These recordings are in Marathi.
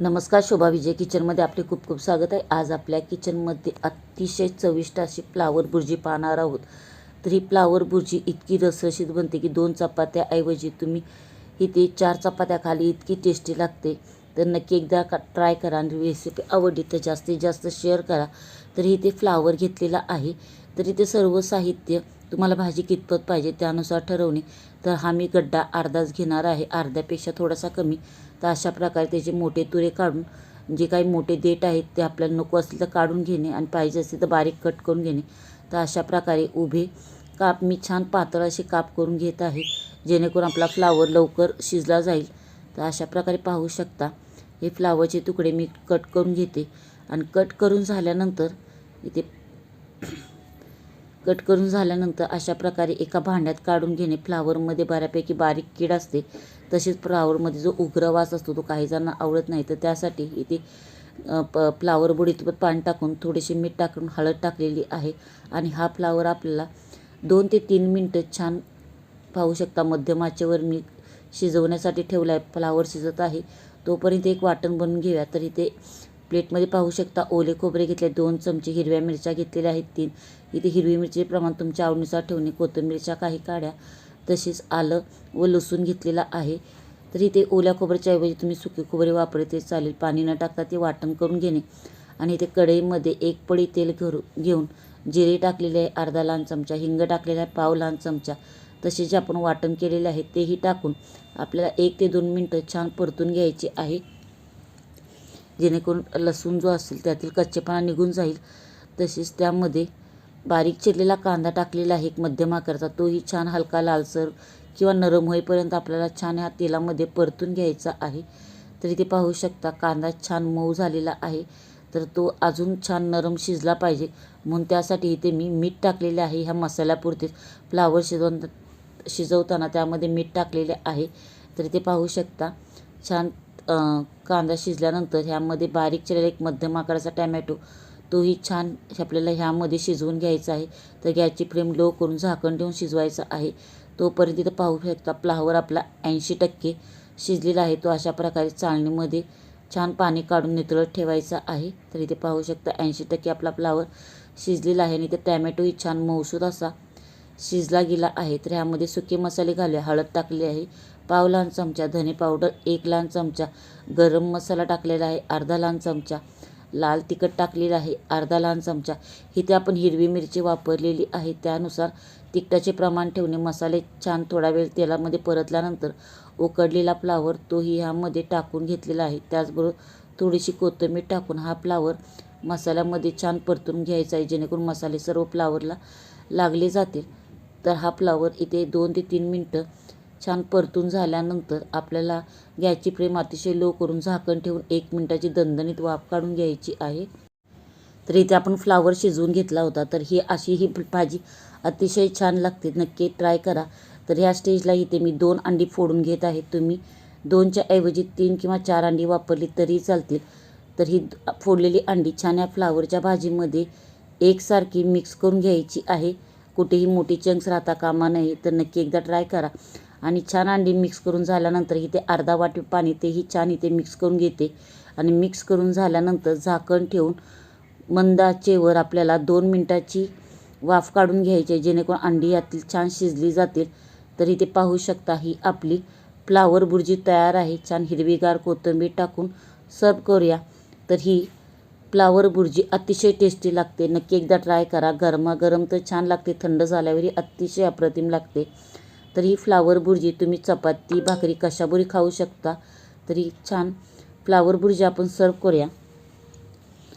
नमस्कार शोभा विजय किचनमध्ये आपले खूप खूप स्वागत आहे. आज आपल्या किचनमध्ये अतिशय चविष्ट अशी फ्लावर बुर्जी पाहणार आहोत. तर ही फ्लावर बुर्जी इतकी रसरशीत बनते की दोन चपात्याऐवजी तुम्ही इथे चार चपात्या खाली इतकी टेस्टी लागते. तर नक्की एकदा का ट्राय करा आणि रेसिपी आवडली तर जास्तीत जास्त शेअर करा. तर इथे फ्लावर घेतलेला आहे. तर इथे सर्व साहित्य तुम्हाला भाजी कितपत पाहिजे त्यानुसार ठरवणे. तर हा मी गड्डा अर्धाच घेणार आहे. अर्ध्यापेक्षा थोडासा कमी. तर अशा प्रकारे त्याचे मोठे तुरे काढून जे काही मोठे देठ आहेत ते आपल्याला नको असतील तर काढून घेणे आणि पाहिजे असेल तर बारीक कट करून घेणे. तर अशा प्रकारे उभे काप मी छान पातळ असे काप करून घेत आहे. जेणेकरून आपला फ्लावर लवकर शिजला जाईल. तर अशा प्रकारे पाहू शकता. हे फ्लावरचे तुकडे मी कट करून घेते. आणि कट करून झाल्यानंतर इथे कट करून झाल्यानंतर अशा प्रकारे एका भांड्यात काढून घेणे. फ्लावरमध्ये बऱ्यापैकी बारीक कीड असते. तसेच फ्लावरमध्ये जो उग्र वास असतो तो काही जणांना आवडत नाही. तर त्यासाठी इथे प फ्लावर बुडीत पाणी टाकून थोडेसे मीठ टाकून हळद टाकलेली आहे. आणि हा फ्लावर आपल्याला दोन ते तीन मिनटं छान पाहू शकता. मध्यम आचेवर मी शिजवण्यासाठी ठेवला आहे फ्लावर शिजत आहे. तोपर्यंत एक वाटण बनवून घेऊया. तर इथे प्लेटमध्ये पाहू शकता ओले खोबरे घेतले दोन चमचे हिरव्या मिरच्या घेतलेल्या आहेत तीन. इथे हिरवी मिरचीचे प्रमाण तुमच्या आवडीनुसार ठेवणे. कोथिंबीरच्या काही काड्या तसेच आलं व लसूण घेतलेला आहे. तर इथे ओल्या खोबऱ्याच्या ऐवजी तुम्ही सुके खोबरे वापरले ते चालेल. पाणी न टाकता ते वाटण करून घेणे. आणि इथे कढईमध्ये एक पडी तेल घरू घेऊन जिरे टाकलेले आहे अर्धा लहान चमचा हिंग टाकलेला आहे पाव लहान चमचा. तसे जे आपण वाटण केलेले आहे तेही टाकून आपल्याला एक ते दोन मिनटं छान परतून घ्यायचे आहे. जेणेकरून लसूण जो असेल त्यातील कच्चेपणा निघून जाईल. तसेच त्यामध्ये बारीक चिरलेला कांदा टाकलेला आहे एक मध्यम आकाराचा. तोही छान हलका लालसर किंवा नरम होईपर्यंत आपल्याला छान ह्या तेलामध्ये परतून घ्यायचा आहे. तर इथे पाहू शकता कांदा छान मऊ झालेला आहे. तर तो अजून छान नरम शिजला पाहिजे. म्हणून त्यासाठी इथे मी मीठ टाकलेले आहे ह्या मसाल्यापुरतेच. फ्लावर शिजवून शिजवताना त्यामध्ये मीठ टाकलेले आहे. तर इथे पाहू शकता छान कांदा शिजल्यानंतर ह्यामध्ये बारीक चिरलेला एक मध्यम आकाराचा टॅमॅटो तोही छान आपल्याला ह्यामध्ये शिजवून घ्यायचा आहे. तर गॅसची फ्लेम लो करून झाकण ठेवून शिजवायचा आहे. तोपर्यंत इथं पाहू शकता फ्लावर आपला ऐंशी टक्के शिजलेला आहे. तो अशा प्रकारे चाळणीमध्ये छान पाणी काढून नितळत ठेवायचा आहे. तर इथे पाहू शकता ऐंशी टक्के आपला फ्लावर शिजलेला आहे आणि इथे टॅमॅटोही छान मौसूद असा शिजला गेला आहे. तर ह्यामध्ये सुके मसाले घाले हळद टाकली आहे. पाव लहान चमचा धने पावडर एक लहान चमचा गरम मसाला टाकलेला आहे अर्धा लहान चमचा लाल तिखट टाकलेलं आहे अर्धा लहान चमचा. इथे आपण हिरवी मिरची वापरलेली आहे त्यानुसार तिखटाचे प्रमाण ठेवणे मसाले छान थोडा वेळ तेलामध्ये परतल्यानंतर उकडलेला फ्लावर तोही ह्यामध्ये टाकून घेतलेला आहे. त्याचबरोबर थोडीशी कोथिंबीर टाकून हा फ्लावर मसाल्यामध्ये छान परतून घ्यायचा आहे जेणेकरून मसाले सर्व फ्लावरला लागले जातील. तर हा फ्लावर इथे दोन ते तीन मिनटं छान परतून झाल्यानंतर आपल्याला गॅसची फ्लेम अतिशय लो करून झाकण ठेवून एक मिनटाची दणदणीत वाफ काढून घ्यायची आहे. तर इथे आपण फ्लावर शिजवून घेतला होता तर ही अशी ही भाजी अतिशय छान लागते. नक्की ट्राय करा. तर ह्या स्टेजला इथे मी दोन अंडी फोडून घेत आहे. तुम्ही दोनच्या ऐवजी तीन किंवा चार अंडी वापरली तरी चालतील. तर ही फोडलेली अंडी छान या फ्लावरच्या भाजीमध्ये एकसारखी मिक्स करून घ्यायची आहे. कुठेही मोठी चंक्स राहता कामा नाही तर नक्की एकदा ट्राय करा. आणि छान अंडी मिक्स करून झाल्यानंतर इथे अर्धा वाटी पाणी तेही छान इथे मिक्स करून घेते. आणि मिक्स करून झाल्यानंतर झाकण ठेवून मंद आचेवर आपल्याला दोन मिनटाची वाफ काढून घ्यायची जेणेकरून अंडी यातील छान शिजली जातील. तर इथे पाहू शकता ही आपली फ्लावर बुर्जी तयार आहे. छान हिरवीगार कोथिंबीर टाकून सर्व करूया. तर ही फ्लावर बुर्जी अतिशय टेस्टी लागते. नक्की एकदा ट्राय करा. गरमागरम तर छान लागते. थंड झाल्यावरही अतिशय अप्रतिम लागते. तर ही फ्लावर बुर्जी तुम्ही चपाती भाकरी कशाबरोबर खाऊ शकता. तरी छान फ्लावर बुर्जी आपण सर्व करूया.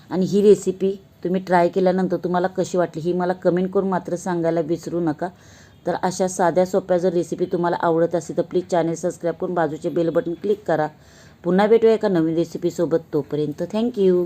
आणि ही रेसिपी तुम्ही ट्राय केल्यानंतर तुम्हाला कशी वाटली ही मला कमेंट करून मात्र सांगायला विसरू नका. तर अशा साध्या सोप्या जर रेसिपी तुम्हाला आवडत असेल तर प्लीज चॅनल सबस्क्राईब करून बाजूचे बेल बटन क्लिक करा. पुन्हा भेटूया एका नवीन रेसिपीसोबत तोपर्यंत थँक्यू